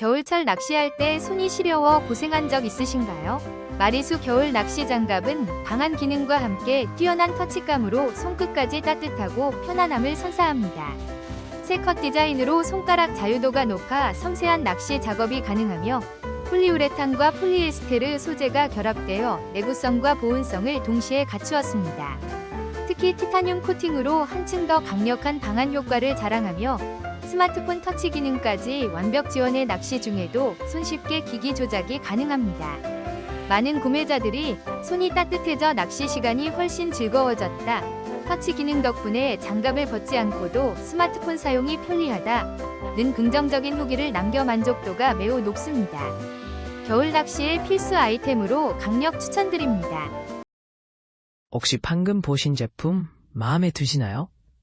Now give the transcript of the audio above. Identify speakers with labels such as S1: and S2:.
S1: 겨울철 낚시할 때 손이 시려워 고생한 적 있으신가요? 마리수 겨울 낚시 장갑은 방한 기능과 함께 뛰어난 터치감으로 손끝까지 따뜻하고 편안함을 선사합니다. 세컷 디자인으로 손가락 자유도가 높아 섬세한 낚시 작업이 가능하며 폴리우레탄과 폴리에스테르 소재가 결합되어 내구성과 보온성을 동시에 갖추었습니다. 특히 티타늄 코팅으로 한층 더 강력한 방한 효과를 자랑하며 스마트폰 터치 기능까지 완벽 지원의 낚시 중에도 손쉽게 기기 조작이 가능합니다. 많은 구매자들이 손이 따뜻해져 낚시 시간이 훨씬 즐거워졌다. 터치 기능 덕분에 장갑을 벗지 않고도 스마트폰 사용이 편리하다.는 긍정적인 후기를 남겨 만족도가 매우 높습니다. 겨울 낚시의 필수 아이템으로 강력 추천드립니다.
S2: 혹시 방금 보신 제품 마음에 드시나요?